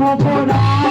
ভব